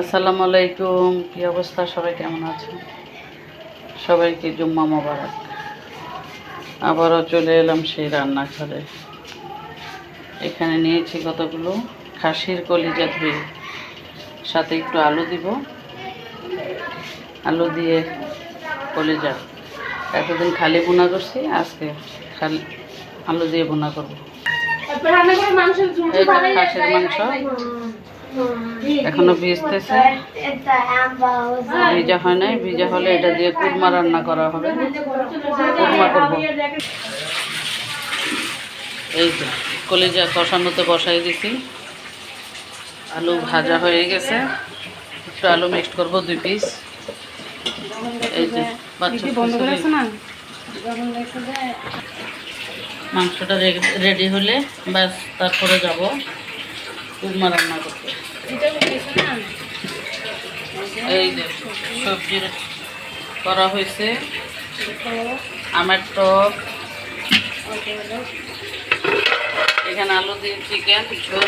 আসসালামু আলাইকুম কি অবস্থা? সবাই কেমন আছেন? সবাইকে জুম্মা মোবারক। আবারও চলে এলাম সেই রান্নাঘরে। এখানে নিয়েছি কতগুলো? খাসির কলিজা ধুয়ে। সাথে একটু আলু দিব। আলু দিয়ে কলিজা। এতদিন খালি বোনা করছি আজকে খালি আলু দিয়ে বোনা করব। খাসির মাংস। এখনও ভিজতেছে। ভিজা হয় নাই ভিজা হলে এটা দিয়ে কুরমা রান্না করা হবে। কুরমা করব। এই যে কলিজা কষানোতে বসাই দিছি। আলু ভাজা হয়ে গেছে। একটু আলু মিক্সড করব দুই পিস এই যে। মাংসটা রেডি হলে ব্যাস তারপরে যাব। কুরমা রান্না করতে। এই যে করা হয়েছে। আমের টক এখানে আলু দিয়ে চিকেন ঝোল।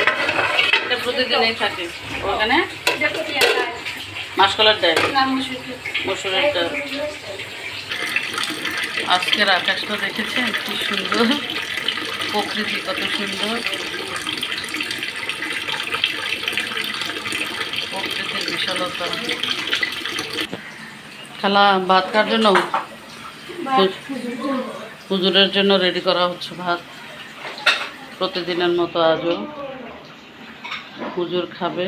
এটা প্রতিদিনই থাকে। ওখানে? মাসকলার ডাল। মসুরের ডাল। আজকের আকাশটা দেখেছেন? কি সুন্দর। প্রকৃতি কত সুন্দর। খালা ভাত খাওয়ার জন্য? হুজুরের জন্য রেডি করা হচ্ছে ভাত। প্রতিদিনের মতো আজও। হুজুর খাবে।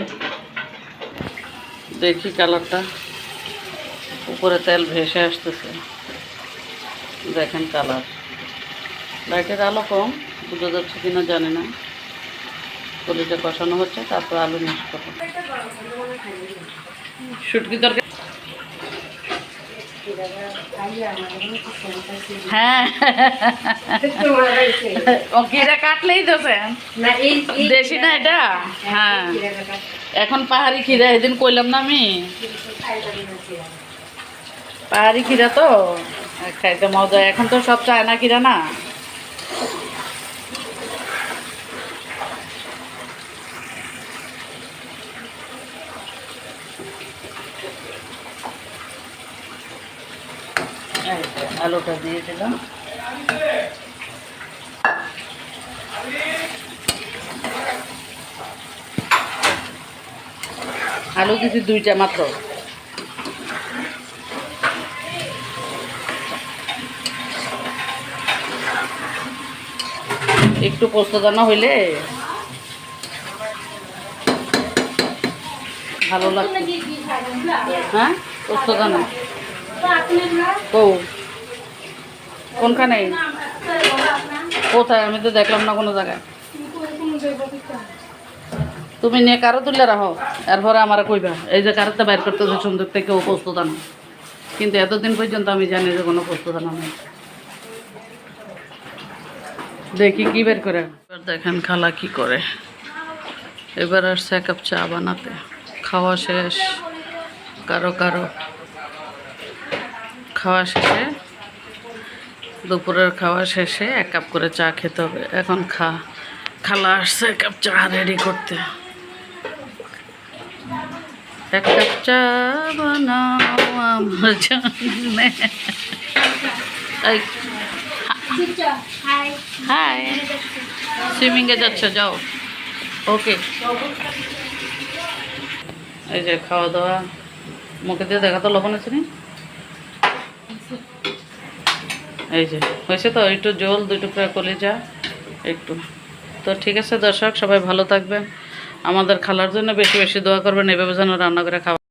দেখি কালারটা। উপরে তেল ভেসে আসতেছে। দেখেন কালার। লাইটের আলো কম বোঝা যাচ্ছে কিনা জানি না। কলিটা কষানো হচ্ছে তারপর আলু মিক্স করব। শুটকি তরকারি? হ্যাঁ। ও কিরা কাটলেই তো দেশি না এটা? হ্যাঁ এখন পাহাড়ি খিরা এদিন কইলাম না আমি। পাহাড়ি খিরা তো? খাইতে মজা এখন তো সব চায়না খিরা না। আলুটা দিয়ে দিলাম। আলু দিছি দুইটা মাত্র। একটু পোস্ত দানা হইলে ভালো লাগবে হ্যাঁ? পোস্ত কৌ কোনখানে? কোথায়? আমি তো দেখলাম না কোনো জায়গায়। তুমি নিয়ে কারও তুলে রাখো? এরপরে আমার কইবা। এই যে কারোতে বাইর করতেছে সুন্দর থেকে ও প্রস্তুত আনো। কিন্তু এতদিন পর্যন্ত আমি জানি যে কোনো প্রস্তুত আনা নেই। দেখি কি বের করে। এবার দেখেন খালা কি করে। এবার আর এক কাপ চা বানাতে। খাওয়া শেষ। কারও কারও খাওয়া শেষে, দুপুরের খাওয়া শেষে এক কাপ করে চা খেতে হবে। এখন খা। খালা আসছে এক কাপ চা রেডি করতে। এক কাপ চা বানাও আমার জন্যে। হাই। সুইমিংয়ে যাচ্ছ, যাও। ওকে। এই যে খাওয়া দাওয়া। মুখে দিয়ে দেখা তো লবণ আছে নি? এই যে, হয়েছে তো? একটু জল, দুই টুকরা কলিজা, একটু। তো ঠিক আছে দর্শক, সবাই ভালো থাকবেন। আমাদের খালার জন্য বেশি বেশি দোয়া করবেন, এভাবে যেন রান্না করে খাওয়া